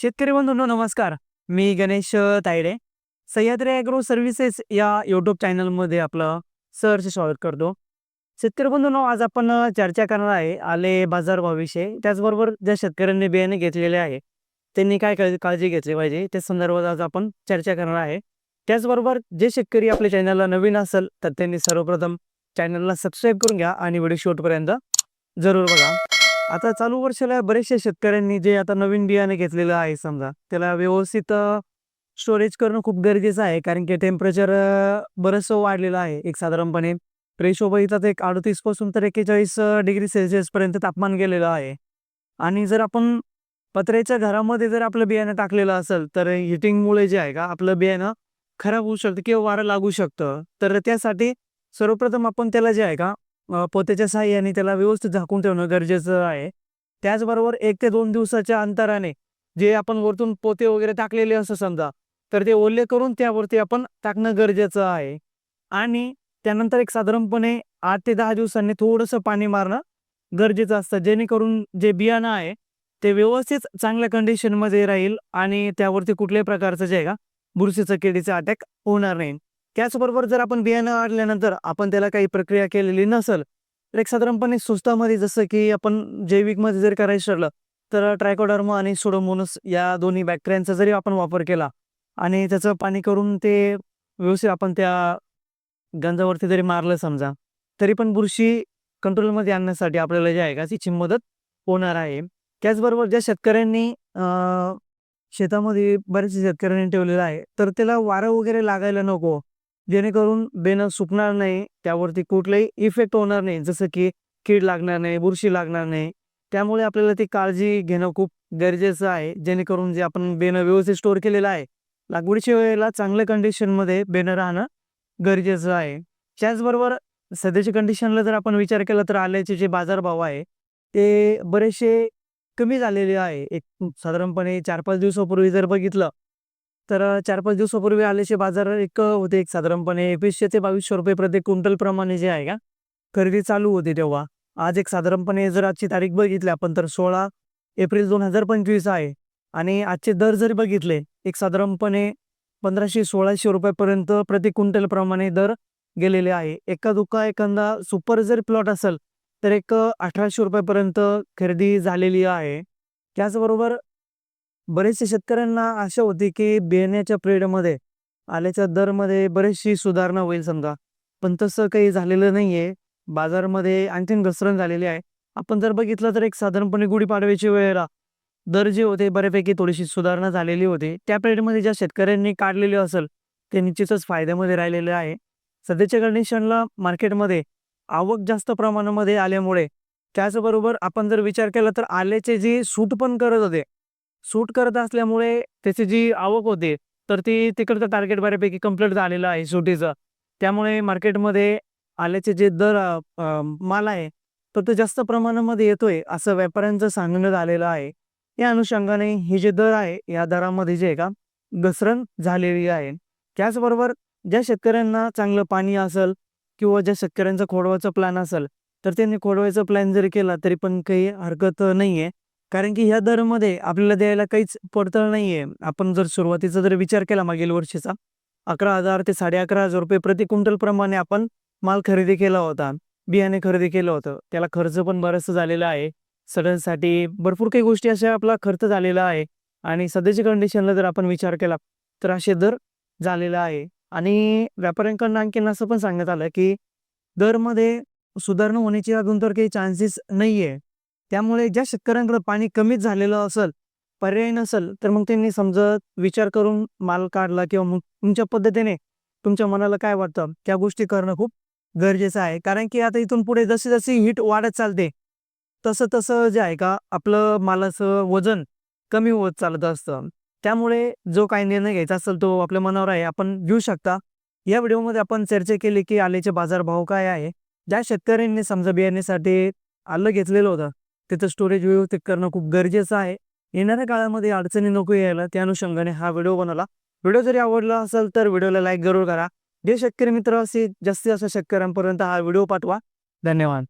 शेतकरी बंधूंनो नमस्कार. मी गणेश तायडे. सह्याद्री ॲग्रो सर्व्हिसेस या यूट्यूब चॅनलमध्ये आपलं सहर्ष स्वागत करतो. शेतकरी बंधूंनो आज आपण चर्चा करणार आहे आले बाजारभावाविषयी त्याचबरोबर ज्या शेतकऱ्यांनी बियाणे घेतलेले आहे त्यांनी काय काळजी काळजी घेतली पाहिजे त्या संदर्भात आज आपण चर्चा करणार आहे. त्याचबरोबर जे शेतकरी आपल्या चॅनलला नवीन असेल तर त्यांनी सर्वप्रथम चॅनलला सबस्क्राईब करून घ्या आणि व्हिडिओ शेवटपर्यंत जरूर बघा. आता चालू वर्षाला बरेचशा शेतकऱ्यांनी जे आता नवीन बियाणे घेतलेलं आहे समजा त्याला व्यवस्थित स्टोरेज करणं खूप गरजेचं आहे. कारण की टेम्परेचर बरंचसं वाढलेलं आहे एक साधारणपणे. रेशो बघितला तर एक अडतीसपासून तर एक्केचाळीस डिग्री सेल्सिअसपर्यंत तापमान गेलेलं आहे. आणि जर आपण पत्र्याच्या घरामध्ये जर आपलं बियाणं टाकलेलं असेल तर हिटिंगमुळे जे आहे का आपलं बियाणं खराब होऊ शकतं किंवा वारं लागू शकतं. तर त्यासाठी सर्वप्रथम आपण त्याला जे आहे का पोत्याच्या साह्याने त्याला व्यवस्थित झाकून ठेवणं गरजेचं आहे. त्याचबरोबर एक ते दोन दिवसाच्या अंतराने जे आपण वरतून पोते वगैरे टाकलेले असं समजा तर ते ओले करून त्यावरती आपण टाकणं गरजेचं आहे. आणि त्यानंतर एक साधारणपणे आठ ते दहा दिवसांनी थोडंसं पाणी मारणं गरजेचं असतं. जेणेकरून जे बियाणं आहे ते व्यवस्थित चांगल्या कंडिशनमध्ये राहील आणि त्यावरती कुठल्याही प्रकारचं जे आहे का बुरशीचं किडीचं अटॅक होणार नाही. त्याचबरोबर जर आपण बियाणं आणल्यानंतर आपण त्याला काही प्रक्रिया केलेली नसेल तर एक साधारणपणे सुस्तामध्ये जसं की आपण जैविकमध्ये जर करायचं ठरलं तर ट्रायकोडर्मा आणि सोडोमोनस या दोन्ही बॅक्टेरियांचा जरी आपण वापर केला आणि त्याचं पाणी करून ते व्यवस्थित आपण त्या गंजावरती जरी मारलं समजा तरी पण बुरशी कंट्रोलमध्ये आणण्यासाठी आपल्याला जे आहे का तिची मदत होणार आहे. त्याचबरोबर ज्या शेतकऱ्यांनी शेतामध्ये बरेचसे शेतकऱ्यांनी ठेवलेलं आहे तर त्याला वारं वगैरे लागायला नको जेणेकरून बेनं सुकणार नाही त्यावरती कुठलाही इफेक्ट होणार नाही जसं की कीड लागणार नाही बुरशी लागणार नाही. त्यामुळे आपल्याला ती काळजी घेणं खूप गरजेचं आहे जेणेकरून जे आपण बेनं व्यवस्थित स्टोअर केलेलं आहे लागवडीच्या वेळेला चांगल्या कंडिशनमध्ये बेनं राहणं गरजेचं आहे. त्याचबरोबर सध्याच्या कंडिशनला जर आपण विचार केला तर आल्याचे जे बाजारभाव आहे ते बरेचसे कमी झालेले आहे. एक साधारणपणे चार पाच दिवसापूर्वी जर बघितलं तर चार पाच दिवसापूर्वी आल्याचे बाजार एक होते एक साधारणपणे एकवीसशे ते बावीसशे रुपये प्रति क्विंटल प्रमाणे जे आहे का खरेदी चालू होती तेव्हा. आज एक साधारणपणे जर आजची तारीख बघितली आपण तर सोळा एप्रिल दोन हजार पंचवीस आहे. आणि आजचे दर जरी बघितले एक साधारणपणे पंधराशे सोळाशे रुपयापर्यंत प्रति क्विंटल प्रमाणे दर गेलेले आहे. एका दुका एखादा सुपर जर प्लॉट असेल तर एक अठराशे रुपयापर्यंत खरेदी झालेली आहे. त्याचबरोबर बरेचसे शेतकऱ्यांना आशा होती की बियाण्याच्या पिरियडमध्ये आल्याच्या दरमध्ये बरीचशी सुधारणा होईल समजा. पण तसं काही झालेलं नाही आहे बाजारमध्ये आणखीन घसरण झालेली आहे. आपण जर बघितलं तर एक साधारणपणे गुढीपाडव्याच्या वेळेला दर जे होते बऱ्यापैकी थोडीशी सुधारणा झालेली होती. त्या पिरियडमध्ये ज्या शेतकऱ्यांनी काढलेले असेल ते निश्चितच फायद्यामध्ये राहिलेले आहे. सध्याच्या कंडिशनला मार्केटमध्ये आवक जास्त प्रमाणामध्ये आल्यामुळे त्याचबरोबर आपण जर विचार केला तर आल्याचे जी सूट पण करत होते सूट करत असल्यामुळे त्याची जी आवक होते तर ती तिकडचं टार्गेट बऱ्यापैकी कंप्लीट झालेलं आहे सुटीचं. त्यामुळे मार्केटमध्ये आल्याचे जे दर माल आहे तर तो जास्त प्रमाणामध्ये येतोय असं व्यापाऱ्यांचं सांगण्यात आलेलं आहे. या अनुषंगाने हे जे दर आहे या दरामध्ये जे आहे का घसरण झालेली आहे. त्याचबरोबर ज्या शेतकऱ्यांना चांगलं पाणी असेल किंवा ज्या शेतकऱ्यांचा खोडवायचं प्लॅन असेल तर त्यांनी खोडवायचा प्लॅन जरी केला तरी पण काही हरकत नाही आहे कारण की ह्या दरमध्ये आपल्याला द्यायला काहीच पडतळ नाहीये. आपण जर सुरुवातीचा जर विचार केला मागील वर्षीचा अकरा हजार ते साडे अकरा हजार रुपये प्रति क्विंटल प्रमाणे आपण माल खरेदी केला होता बियाणे खरेदी केलं होतं. त्याला खर्च पण बराचसा झालेला आहे. सडनसाठी भरपूर काही गोष्टी अशा आपला खर्च झालेला आहे. आणि सध्याच्या कंडिशनला जर आपण विचार केला तर असे दर झालेला आहे. आणि व्यापाऱ्यांकडनं आणखीन असं पण सांगण्यात आलं की दरमध्ये सुधारणा होण्याची अजून तर काही चान्सेस नाही आहे त्यामुळे ज्या शेतकऱ्यांकडे पाणी कमीच झालेलं असेल पर्याय नसेल तर मग त्यांनी समजत विचार करून माल काढला किंवा मग तुमच्या पद्धतीने तुमच्या मनाला काय वाटतं त्या गोष्टी करणं खूप गरजेचं आहे. कारण की आता इथून पुढे जशी जशी हीट वाढत चालते तसं तसं जे आहे का आपलं मालाचं वजन कमी होत चालत असतं. त्यामुळे जो काही निर्णय घ्यायचा असेल तो आपल्या मनावर आहे. आपण घेऊ शकता. या व्हिडिओमध्ये आपण चर्चा केली की आल्याचे बाजारभाव काय आहे. ज्या शेतकऱ्यांनी समजा बियाण्यासाठी आलं घेतलेलं होतं त्याचं स्टोरेज व्यवस्थित करणं खूप गरजेचं आहे. येणाऱ्या काळामध्ये अडचणी नको यायला त्या अनुषंगाने हा व्हिडिओ बनवला. व्हिडिओ जरी आवडला असेल तर व्हिडिओला लाईक जरूर करा. जे शेतकरी मित्र असतील जास्तीत जास्त शेतकऱ्यांपर्यंत हा व्हिडिओ पाठवा. धन्यवाद.